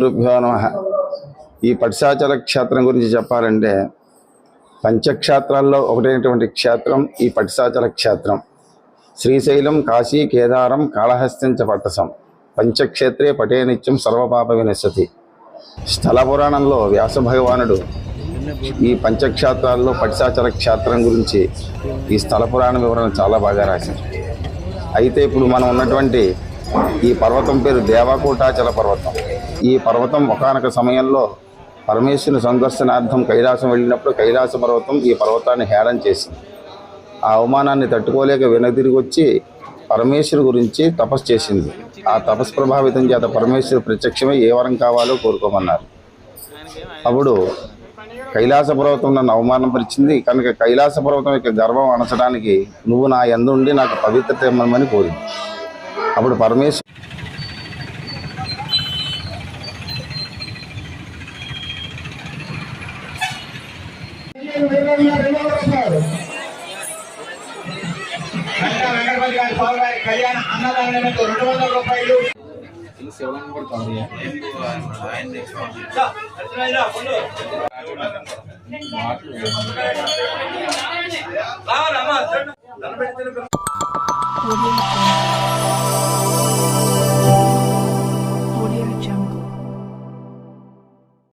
గురుభ్యో నమ. ఈ పటిశాచల క్షేత్రం గురించి చెప్పాలంటే పంచక్షేత్రాల్లో ఒకటైనటువంటి క్షేత్రం ఈ పటిశాచల క్షేత్రం. శ్రీశైలం కాశీ కేదారం కాళహస్తించ పట్టసం. పంచక్షేత్రే పటే నిత్యం సర్వపాప వినశతి స్థల పురాణంలో వ్యాస భగవానుడు ఈ పంచక్షేత్రాల్లో పటిశాచల క్షేత్రం గురించి ఈ స్థల పురాణ వివరణ చాలా బాగా రాశారు. అయితే ఇప్పుడు మనం ఉన్నటువంటి ఈ పర్వతం పేరు దేవకోటాచల పర్వతం. ఈ పర్వతం ఒకనొక సమయంలో పరమేశ్వరుని సందర్శనార్థం కైలాసం వెళ్ళినప్పుడు కైలాస పర్వతం ఈ పర్వతాన్ని హేళన చేసింది. ఆ అవమానాన్ని తట్టుకోలేక వెనదిరిగి వచ్చి పరమేశ్వరు గురించి తపస్సు చేసింది. ఆ తపస్సు ప్రభావితం చేత పరమేశ్వరు ప్రత్యక్షమై ఏ వరం కావాలో కోరుకోమన్నారు. అప్పుడు కైలాస పర్వతం నన్ను అవమానం పరిచింది కనుక కైలాస పర్వతం యొక్క గర్వం అనచడానికి నువ్వు నా ఎందుండి నాకు పవిత్రత ఇమ్మని కోరింది. అప్పుడు పరమేశ్వరు వెంకటపతి గారి బాబు గారి కళ్యాణ రెండు వందల రూపాయలు